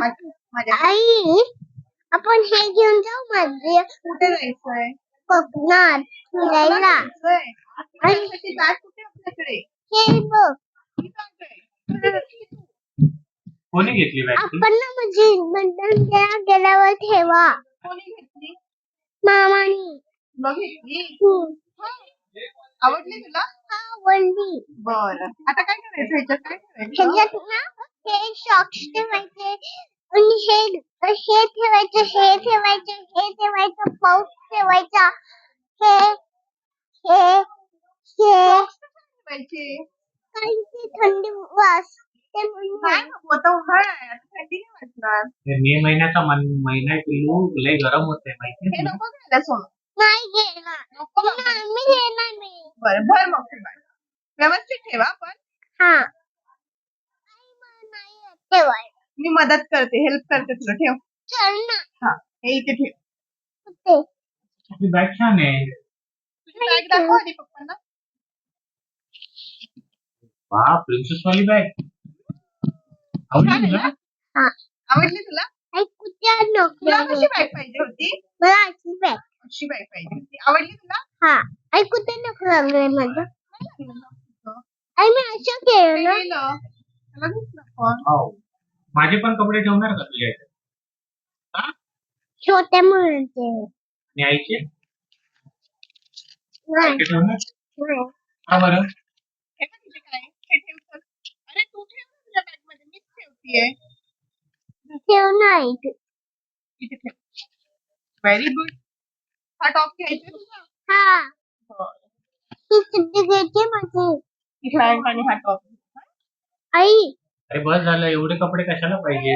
आई। आपण हे घेऊन जाऊ? माझे कुठे जायचंय? कोकणात फिरायला आपल्यासाठी बॅग कुठे आपल्याकडे? हे बघ? कोणी घेतली बॅग आपण ना म्हणजे बंधन गेल्यावर ठेवा. कोणी घेतली? मामानी. बघितली? हम्म. आवडली तुला? आवडली. बर. आता काय करायचं ह्याच्यात? काय करायचं? ह्याच्यात ना हे सॉक्स ठेवायचे. आणि हे ठेवायचं हे ठेवायचं हे ठेवायचं पाऊस ठेवायचा हे हे हे ठेवायचे कारण की थंडी वाजते म्हणून आता उन्हाळा आहे आता थंडी नाही वाटणार हे मे महिन्याचा मन- महिना आहे पिल्लू लय गरम होते हे? नको घ्यायला सोनं। नाही घेणार नको बाबा. नाही, मी घेणार नाही बरं भर मग ते bag. व्यवस्थित ठेवा पण हा। नाही मी मदत करते हेल्प करते तुला ठेव। चल ना हा हे ठेव कुठे आपली बॅग छान आहे तुझी बॅग दाखव आधी पप्पांना वा प्रिन्सेस वाली बॅग आवडली तुला हा। आवडली तुला तुला कशी बॅग पाहिजे होती मला अशी बॅग अशी बॅग पाहिजे होती आवडली तुला हा। आई कुठे नको लागलंय माझं ना. आई मी असं केलं ना. त्याला घेतलं पण. हो माझे पण कपडे ठेवणार का तुझ्या इथे आईचे ठेवणार नाही का बरं हे बघ इथे काय आहे. हे ठेव तर. अरे तू ठेव ना तुझ्या बॅग मध्ये मीच ठेवतीये ठेव नाही इथे ठेव व्हेरी गुड हा टॉप घ्यायचा तुझा हा बरं. ही सुद्धा घ्यायची माझी ही पॅन्ट आणि हा टॉप आई अरे बस झालं एवढे कपडे कशाला पाहिजे